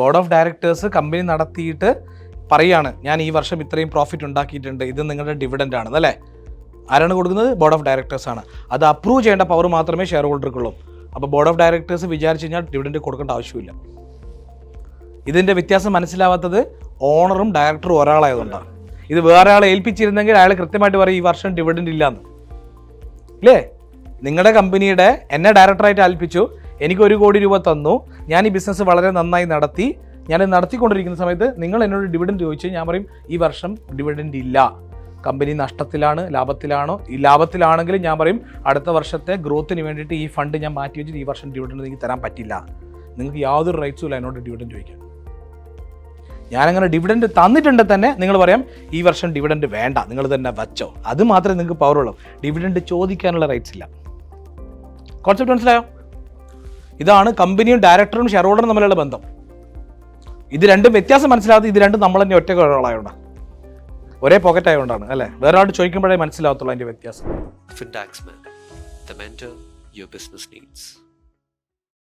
Board of directors company നടത്തിയിട്ട് പറയാണ് ഞാൻ ഈ വർഷം ഇത്രയും പ്രോഫിറ്റ് ഉണ്ടാക്കിയിട്ടുണ്ട് ഇത് നിങ്ങളുടെ ഡിവിഡന്റ് ആണ് അല്ലേ? ആരാണ് കൊടുക്കുന്നത്? ബോർഡ് ഓഫ് ഡയറക്ടേഴ്സ് ആണ്. അത് അപ്രൂവ് ചെയ്യേണ്ട പവർ മാത്രമേ ഷെയർ ഹോൾഡർക്കുള്ളൂ അപ്പോൾ ബോർഡ് ഓഫ് ഡയറക്ടേഴ്സ് വിചാരിച്ചു കഴിഞ്ഞാൽ ഡിവിഡന്റ് കൊടുക്കേണ്ട ആവശ്യമില്ല. ഇതിന്റെ വ്യത്യാസം മനസ്സിലാവാത്തത് ഓണറും ഡയറക്ടറും ഒരാളായതുകൊണ്ടാണ്. ഇത് വേറെ ആളെ ഏൽപ്പിച്ചിരുന്നെങ്കിൽ അയാൾ കൃത്യമായിട്ട് പറയും ഈ വർഷം ഡിവിഡന്റ് ഇല്ലാന്ന്. ഇല്ലേ? നിങ്ങളുടെ കമ്പനിയുടെ എന്നെ ഡയറക്ടറായിട്ട് ഏൽപ്പിച്ചു എനിക്ക് ഒരു കോടി രൂപ തന്നു. ഞാൻ ഈ ബിസിനസ് വളരെ നന്നായി നടത്തി. ഞാൻ നടത്തിക്കൊണ്ടിരിക്കുന്ന സമയത്ത് നിങ്ങൾ എന്നോട് ഡിവിഡൻഡ് ചോദിച്ചു ഞാൻ പറയും ഈ വർഷം ഡിവിഡൻഡ് ഇല്ല. കമ്പനി നഷ്ടത്തിലാണ് ലാഭത്തിലാണോ? ഈ ലാഭത്തിലാണെങ്കിൽ ഞാൻ പറയും അടുത്ത വർഷത്തെ ഗ്രോത്തിന് വേണ്ടിയിട്ട് ഈ ഫണ്ട് ഞാൻ മാറ്റി വെച്ചിട്ട് ഈ വർഷം ഡിവിഡൻഡ് നിങ്ങൾക്ക് തരാൻ പറ്റില്ല. നിങ്ങൾക്ക് യാതൊരു റൈറ്റ്സും ഇല്ല എന്നോട് ഡിവിഡൻഡ് ചോദിക്കാൻ. ഞാനങ്ങനെ ഡിവിഡൻഡ് തന്നിട്ടുണ്ട് തന്നെ നിങ്ങൾ പറയാം ഈ വർഷം ഡിവിഡൻഡ് വേണ്ട. നിങ്ങൾ തന്നെ വച്ചോ. അത് മാത്രമേ നിങ്ങൾക്ക് പവറുള്ളൂ ഡിവിഡൻഡ് ചോദിക്കാനുള്ള റൈറ്റ്സ് ഇല്ല. കോൺസെപ്റ്റ് മനസ്സിലായോ? ഇതാണ് കമ്പനിയും ഡയറക്ടറും ഷെയർ ഹോൾഡറും തമ്മിലുള്ള ബന്ധം. ഇത് രണ്ടും വ്യത്യാസം മനസ്സിലാകാതെ ഇത് രണ്ടും നമ്മൾ തന്നെ ഒറ്റ ഒരാളായതുകൊണ്ട് ഒരേ പോക്കറ്റ് ആയതുകൊണ്ടാണ് അല്ലേ? വേറെ ആൾ ചോദിക്കുമ്പോഴേ മനസ്സിലാകത്തുള്ളൂ അതിന്റെ വ്യത്യാസം. Findax man the mentor your business needs.